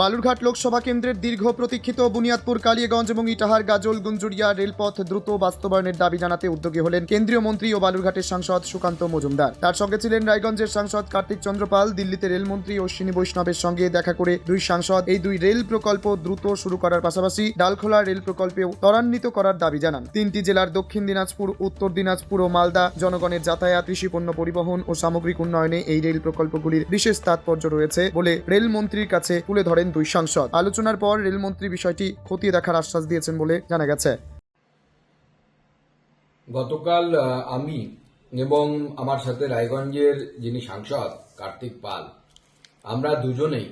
বালুরঘাট লোকসভা কেন্দ্রের দীর্ঘ প্রতীক্ষিত বুনিয়াদপুর, কালিয়াগঞ্জ এবং ইটাহার, গাজল, গুঞ্জুরিয়া রেলপথ দ্রুত বাস্তবায়নের দাবি জানাতে উদ্যোগী হলেন কেন্দ্রীয় মন্ত্রী ও বালুরঘাটের সাংসদ সুকান্ত মজুমদার। তার সঙ্গে ছিলেন রায়গঞ্জের সাংসদ কার্তিক চন্দ্রপাল, দিল্লিতে রেলমন্ত্রী অশ্বিনী বৈষ্ণবের সঙ্গে দেখা করে দুই সাংসদ এই দুই রেল প্রকল্প দ্রুত শুরু করার পাশাপাশি ডালখোলা রেল প্রকল্পেও ত্বরান্বিত করার দাবি জানান। তিনটি জেলার দক্ষিণ দিনাজপুর, উত্তর দিনাজপুর ও মালদা জনগণের যাতায়াত কৃষিপণ্য পরিবহন ও সামগ্রিক উন্নয়নে এই রেল প্রকল্পগুলির বিশেষ তাৎপর্য রয়েছে বলে রেলমন্ত্রীর কাছে তুলে ধরেন দুই সাংসদ। আলোচনার পর রেলমন্ত্রী বিষয়টি খতিয়ে দেখার আশ্বাস দিয়েছেন বলে জানা গেছে। গতকাল আমি এবং আমার সাথে রায়গঞ্জের যিনি সাংসদ, কার্তিক পাল, আমরা দুজনেই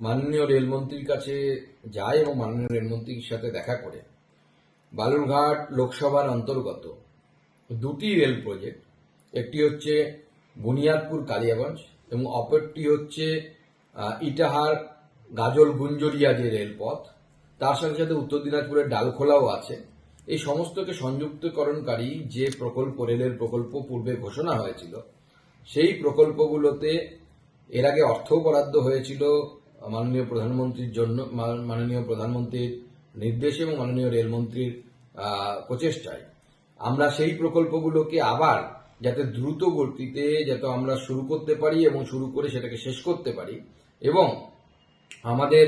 মাননীয় রেলমন্ত্রীর কাছে যাই এবং মাননীয় রেলমন্ত্রীর সাথে দেখা করে বালুরঘাট লোকসভার অন্তর্গত দুটি রেল প্রজেক্ট, একটি হচ্ছে বুনিয়াদপুর কালিয়াগঞ্জ এবং অপরটি হচ্ছে ইটাহার গাজল গুঞ্জরিয়া যে রেলপথ, তার সাথে সাথে উত্তর দিনাজপুরের ডালখোলাও আছে। এই সমস্তকে সংযুক্তকরণকারী যে প্রকল্প, রেলের প্রকল্প পূর্বে ঘোষণা হয়েছিল, সেই প্রকল্পগুলোতে এর আগে অর্থ বরাদ্দ হয়েছিল মাননীয় প্রধানমন্ত্রীর জন্য মাননীয় প্রধানমন্ত্রীর নির্দেশে এবং মাননীয় রেলমন্ত্রীর প্রচেষ্টায়। আমরা সেই প্রকল্পগুলোকে আবার যাতে দ্রুত গতিতে যাতে আমরা শুরু করতে পারি এবং শুরু করে সেটাকে শেষ করতে পারি এবং আমাদের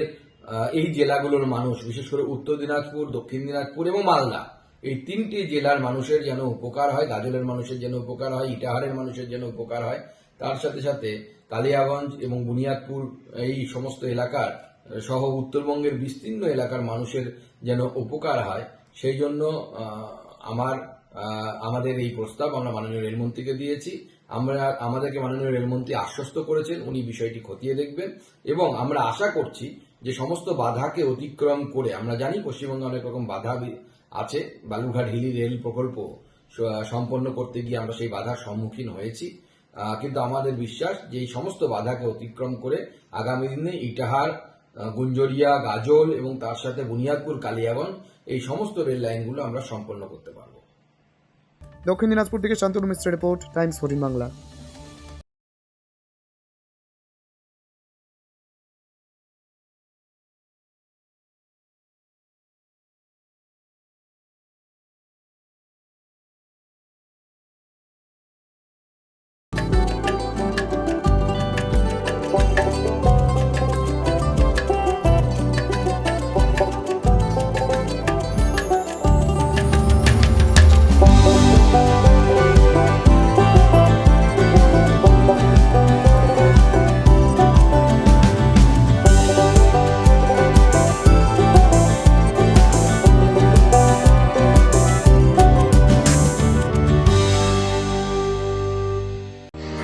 এই জেলাগুলোর মানুষ, বিশেষ করে উত্তর দিনাজপুর, দক্ষিণ দিনাজপুর এবং মালদা, এই তিনটি জেলার মানুষের যেন উপকার হয়, গাজলের মানুষের যেন উপকার হয়, ইটাহারের মানুষের যেন উপকার হয়, তার সাথে সাথে কালিয়াগঞ্জ এবং বুনিয়াদপুর, এই সমস্ত এলাকার, সহ উত্তরবঙ্গের বিস্তীর্ণ এলাকার মানুষের যেন উপকার হয়, সেই জন্য আমার আমাদের এই প্রস্তাব আমরা মাননীয় রেলমন্ত্রীকে দিয়েছি। আমরা আমাদেরকে মাননীয় রেলমন্ত্রী আশ্বস্ত করেছেন, উনি বিষয়টি খতিয়ে দেখবেন এবং আমরা আশা করছি যে সমস্ত বাধাকে অতিক্রম করে, আমরা জানি পশ্চিমবঙ্গে অনেক রকম বাধা আছে, বালুরঘাট হিলি রেল প্রকল্প সম্পন্ন করতে গিয়ে আমরা সেই বাধার সম্মুখীন হয়েছি। কিন্তু আমাদের বিশ্বাস যে এই সমস্ত বাধাকে অতিক্রম করে আগামী দিনে ইটাহার গুঞ্জরিয়া, গাজল এবং তার সাথে বুনিয়াদপুর, কালিয়াগঞ্জ এই সমস্ত রেল লাইনগুলো আমরা সম্পন্ন করতে পারব। দক্ষিণ দিনাজপুর থেকে শান্তনু মিশ্র রিপোর্ট টাইমস ফোরিন বাংলা।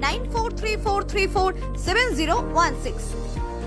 94343470016.